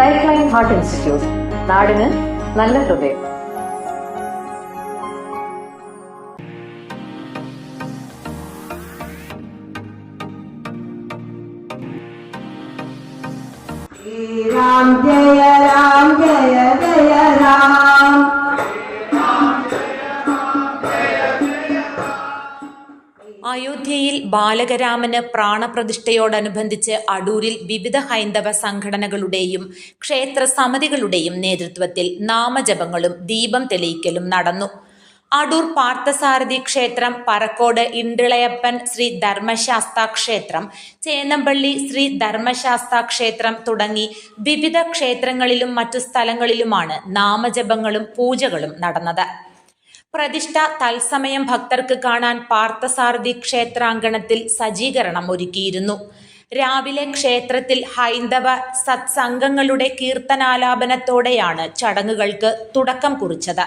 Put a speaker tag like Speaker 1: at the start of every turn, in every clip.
Speaker 1: Life line heart institute നാടിന് നല്ല ഹൃദയം.
Speaker 2: ശ്രീരാം ജയ രാം
Speaker 3: അയോധ്യയിൽ ബാലകരാമന് പ്രാണപ്രതിഷ്ഠയോടനുബന്ധിച്ച് അടൂരിൽ വിവിധ ഹൈന്ദവ സംഘടനകളുടെയും ക്ഷേത്ര സമിതികളുടെയും നേതൃത്വത്തിൽ നാമജപങ്ങളും ദീപം തെളിയിക്കലും നടന്നു. അടൂർ പാർത്ഥസാരഥി ക്ഷേത്രം പറക്കോട് ഇണ്ടിളയപ്പൻ ശ്രീ ധർമ്മശാസ്ത ക്ഷേത്രം ചേന്നമ്പള്ളി ശ്രീ ധർമ്മശാസ്ത ക്ഷേത്രം തുടങ്ങി വിവിധ ക്ഷേത്രങ്ങളിലും മറ്റു സ്ഥലങ്ങളിലുമാണ് നാമജപങ്ങളും പൂജകളും നടന്നത്. പ്രതിഷ്ഠ തത്സമയം ഭക്തർക്ക് കാണാൻ പാർത്ഥസാരഥി ക്ഷേത്രാങ്കണത്തിൽ സജ്ജീകരണം ഒരുക്കിയിരുന്നു. രാവിലെ ക്ഷേത്രത്തിൽ ഹൈന്ദവ സത്സംഗങ്ങളുടെ കീർത്തനാലാപനത്തോടെയാണ് ചടങ്ങുകൾക്ക് തുടക്കം കുറിച്ചത്.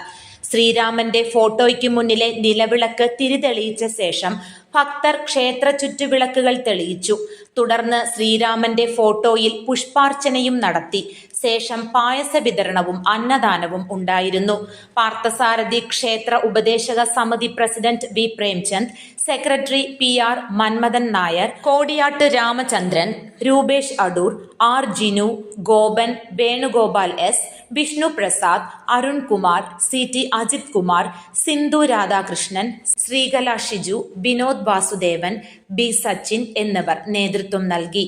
Speaker 3: ശ്രീരാമന്റെ ഫോട്ടോയ്ക്ക് മുന്നിലെ നിലവിളക്ക് തിരിതെളിയിച്ച ശേഷം ഭക്തർ ക്ഷേത്ര ചുറ്റുവിളക്കുകൾ തെളിയിച്ചു. തുടർന്ന് ശ്രീരാമന്റെ ഫോട്ടോയിൽ പുഷ്പാർച്ചനയും നടത്തി. ശേഷം പായസ വിതരണവും അന്നദാനവും ഉണ്ടായിരുന്നു. പാർത്ഥസാരഥി ക്ഷേത്ര ഉപദേശക സമിതി president V Premchand secretary P R Manmadhan Nair Kodiyattu Ramachandran Rupesh Adoor R Jinu Gopan Venugopal S Vishnu Prasad Arun Kumar C T Ajith Kumar Sindhu Radhakrishnan Sreekala Shiju Vinod Vasudevan B Sachin എന്നിവർ നേതൃത്വം നൽകി.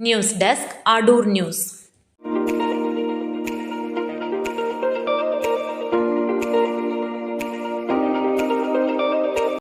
Speaker 3: News desk Adoor news.